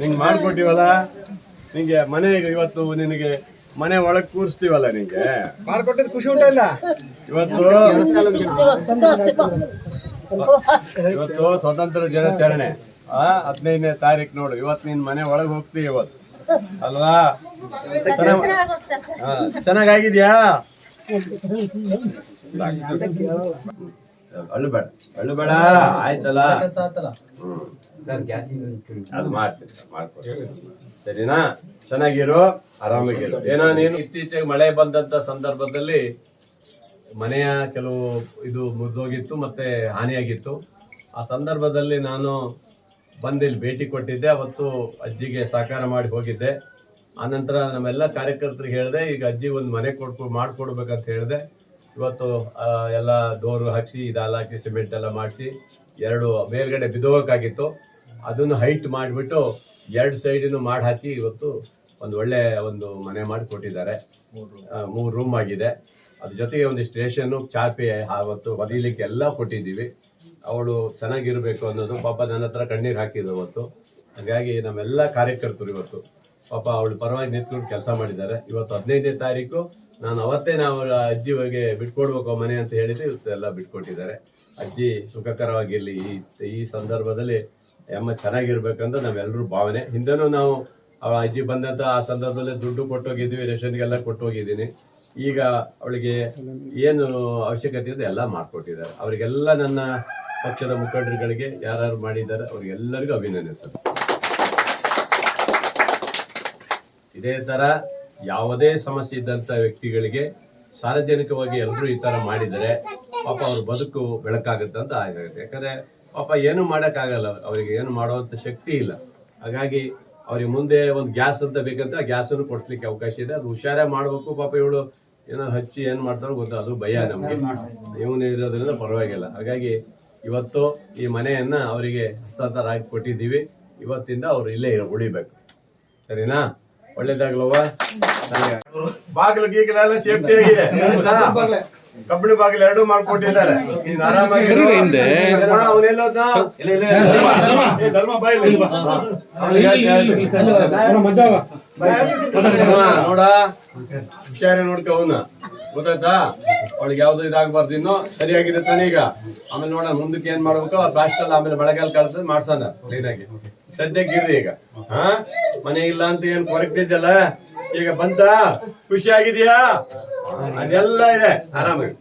ನಿಂಗೆ ಮಾಡ್ಕೊಟ್ಟಿವಲ್ಲ? ನಿಂಗೆ ಮನೆ ಇವತ್ತು ನಿನಗೆ ಮನೆ ಒಳಗ್ ಕೂರಿಸ್ತೀವಲ್ಲ ನಿಂಗೆ? ಮಾಡ್ಕೊಟ್ಟಿದ್ ಖುಷಿ ಉಂಟ ಇಲ್ಲ? ಇವತ್ತು ಇವತ್ತು ಸ್ವತಂತ್ರ ದಿನಾಚರಣೆ. ಆ ಹದಿನೈದನೇ ತಾರೀಕು ನೋಡು. ಇವತ್ತು ನಿನ್ ಮನೆ ಒಳಗ್ ಹೋಗ್ತೀವಿ ಇವತ್ತು. ಅಲ್ವಾ? ಚೆನ್ನಾಗಾಗಿದ್ಯಾ? ಅಳ್ಳು ಬೇಡ. ಅಳ್ಳು ಬೇಡ. ಆಯ್ತಲ್ಲ? ಹ್ಮ್. ಅದು ಮಾಡ್ತೀನಿ ಮಾಡ್ಕೊಡ್ತೀನಿ ಸರಿನಾ? ಚೆನ್ನಾಗಿರು ಆರಾಮಾಗಿರು ಏನೋ ನೀನು? ಇತ್ತೀಚೆಗೆ ಮಳೆ ಬಂದಂತ ಸಂದರ್ಭದಲ್ಲಿ ಮನೆಯ ಕೆಲವು ಇದು ಮುರಿದೋಗಿತ್ತು ಮತ್ತೆ ಹಾನಿಯಾಗಿತ್ತು. ಆ ಸಂದರ್ಭದಲ್ಲಿ ನಾನು ಬಂದಿಲ್ಲಿ ಭೇಟಿ ಕೊಟ್ಟಿದ್ದೆ ಅವತ್ತು ಅಜ್ಜಿಗೆ ಸಹಕಾರ ಮಾಡಿ ಹೋಗಿದ್ದೆ. ಆನಂತರ ನಮ್ಮೆಲ್ಲ ಕಾರ್ಯಕರ್ತರಿಗೆ ಹೇಳಿದೆ ಈಗ ಅಜ್ಜಿ ಒಂದು ಮನೆ ಕೊಡ್ಕೊ ಮಾಡಿಕೊಡ್ಬೇಕಂತ ಹೇಳಿದೆ. ಇವತ್ತು ಎಲ್ಲ ಡೋರು ಹಾಕಿಸಿ ಇದೆಲ್ಲ ಹಾಕಿ ಸಿಮೆಂಟ್ ಎಲ್ಲ ಮಾಡಿಸಿ ಎರಡು ಮೇಲ್ಗಡೆ ಬಿದ್ದೋಗಕ್ಕಾಗಿತ್ತು. ಅದನ್ನು ಹೈಟ್ ಮಾಡಿಬಿಟ್ಟು ಎರಡು ಸೈಡಿನೂ ಮಾಡಿ ಹಾಕಿ ಇವತ್ತು ಒಂದು ಒಳ್ಳೆ ಒಂದು ಮನೆ ಮಾಡಿ ಕೊಟ್ಟಿದ್ದಾರೆ. ಮೂರು ರೂಮ್ ಆಗಿದೆ. ಅದ್ರ ಜೊತೆಗೆ ಒಂದು ಸ್ಟೇಷನ್ನು ಚಾಪೆ ಅವತ್ತು ಹೊಲಿಲಿಕ್ಕೆ ಎಲ್ಲ ಕೊಟ್ಟಿದ್ದೀವಿ. ಅವಳು ಚೆನ್ನಾಗಿರಬೇಕು ಅನ್ನೋದು ಪಾಪ ನನ್ನ ಹತ್ರ ಕಣ್ಣೀರು ಹಾಕಿದ್ರು ಅವತ್ತು. ಹಾಗಾಗಿ ನಮ್ಮೆಲ್ಲ ಕಾರ್ಯಕರ್ತರು ಇವತ್ತು. ಪಾಪ ಅವಳು ಪರವಾಗಿ ನಿಂತ್ಕೊಂಡು ಕೆಲಸ ಮಾಡಿದ್ದಾರೆ. ಇವತ್ತು ಹದಿನೈದನೇ ತಾರೀಕು. ನಾನು ಅವತ್ತೇ ನಾವು ಅಜ್ಜಿ ಹೋಗಿ ಬಿಟ್ಕೊಡ್ಬೇಕು ಮನೆ ಅಂತ ಹೇಳಿದ್ರೆ ಇವತ್ತು ಎಲ್ಲ ಬಿಟ್ಕೊಟ್ಟಿದ್ದಾರೆ. ಅಜ್ಜಿ ಸುಖಕರವಾಗಿರಲಿ. ಈ ಈ ಸಂದರ್ಭದಲ್ಲಿ ಅಮ್ಮ ಚೆನ್ನಾಗಿರ್ಬೇಕಂತ ನಾವೆಲ್ಲರೂ ಭಾವನೆ. ಹಿಂದೆನೂ ನಾವು ಅವಳ ಅಜ್ಜಿ ಬಂದಂತ ಆ ಸಂದರ್ಭದಲ್ಲಿ ದುಡ್ಡು ಕೊಟ್ಟೋಗಿದ್ವಿ ರೇಷನ್ಗೆಲ್ಲ ಕೊಟ್ಟೋಗಿದ್ದೀನಿ. ಈಗ ಅವಳಿಗೆ ಏನು ಅವಶ್ಯಕತೆ ಇದೆ ಎಲ್ಲ ಮಾಡಿಕೊಟ್ಟಿದ್ದಾರೆ. ಅವರಿಗೆಲ್ಲ ನನ್ನ ಪಕ್ಷದ ಮುಖಂಡರುಗಳಿಗೆ ಯಾರು ಮಾಡಿದ್ದಾರೆ, ಅವರಿಗೆಲ್ಲರಿಗೂ ಅಭಿನಂದಿಸ್ತಾರೆ ಇದೇ ಥರ ಯಾವುದೇ ಸಮಸ್ಯೆ ಇದ್ದಂತ ವ್ಯಕ್ತಿಗಳಿಗೆ ಸಾರ್ವಜನಿಕವಾಗಿ ಎಲ್ಲರೂ ಈ ಥರ ಮಾಡಿದರೆ ಪಾಪ ಅವ್ರ ಬದುಕು ಬೆಳಕಾಗುತ್ತೆ ಅಂತ ಆಗುತ್ತೆ ಯಾಕಂದ್ರೆ ಪಾಪ ಏನು ಮಾಡೋಕ್ಕಾಗಲ್ಲ ಅವರಿಗೆ ಏನು ಮಾಡುವಂಥ ಶಕ್ತಿ ಇಲ್ಲ. ಹಾಗಾಗಿ ಅವ್ರಿಗೆ ಮುಂದೆ ಒಂದು ಗ್ಯಾಸ್ ಅಂತ ಬೇಕಂತ ಆ ಗ್ಯಾಸನ್ನು ಕೊಡಿಸ್ಲಿಕ್ಕೆ ಅವಕಾಶ ಇದೆ. ಅದು ಹುಷಾರೇ ಮಾಡಬೇಕು. ಪಾಪ ಇವಳು ಏನೋ ಹಚ್ಚಿ ಏನು ಮಾಡ್ತಾರೋ ಗೊತ್ತಾ? ಅದು ಭಯ ನಮಗೆ. ಇವನು ಇರೋದ್ರಿಂದ ಪರವಾಗಿಲ್ಲ. ಹಾಗಾಗಿ ಇವತ್ತು ಈ ಮನೆಯನ್ನ ಅವರಿಗೆ ಹಸ್ತಾಂತರ ಹಾಕಿ ಕೊಟ್ಟಿದ್ದೀವಿ ಇವತ್ತಿಂದ ಅವ್ರು ಇಲ್ಲೇ ಇರೋ ಉಳಿಬೇಕು. ಸರಿನಾ? ಒಳ್ಳೇದಾಗ್ಲವ್ವ. ಬಾಗಿಲು ಗೀಗಲೆಲ್ಲ ಸೇಫ್ಟಿ ಆಗಿದೆ? ಕಬ್ಬಿಣ ಬಾಗಿಲು ಎರಡೂ ಮಾಡ್ಕೊಟ್ಟಿದ್ದಾರೆ. ನೋಡ ಹುಷಾರಿ ನೋಡ್ಕ ಅವನ ಗೊತ್ತಾಯ್ತಾ? ಅವಳಿಗೆ ಯಾವ್ದು ಇದಾಗಬಾರ್ದು ಇನ್ನು. ಸರಿಯಾಗಿದೆ ತಾನೇ ಈಗ. ಆಮೇಲೆ ನೋಡ ಮುಂದಕ್ಕೆ ಏನ್ ಮಾಡ್ಬೇಕು? ಅಲ್ಲಿ ಆಮೇಲೆ ಬೆಳಗಾಲ ಕಳ್ಸದ್ ಮಾಡ್ಸೋಣ ಕ್ಲೀನ್ ಆಗಿ. ಸದ್ಯಕ್ಕೆ ಇರ್ರಿ ಈಗ. ಹಾ? ಮನೆ ಇಲ್ಲ ಅಂತ ಏನ್ ಕೊರಗ್ತಿದ್ದಲ್ಲ ಈಗ ಬಂತ? ಖುಷಿ ಆಗಿದ್ಯಾ? ಅದೆಲ್ಲ ಇದೆ. ಆರಾಮಾಗಿ.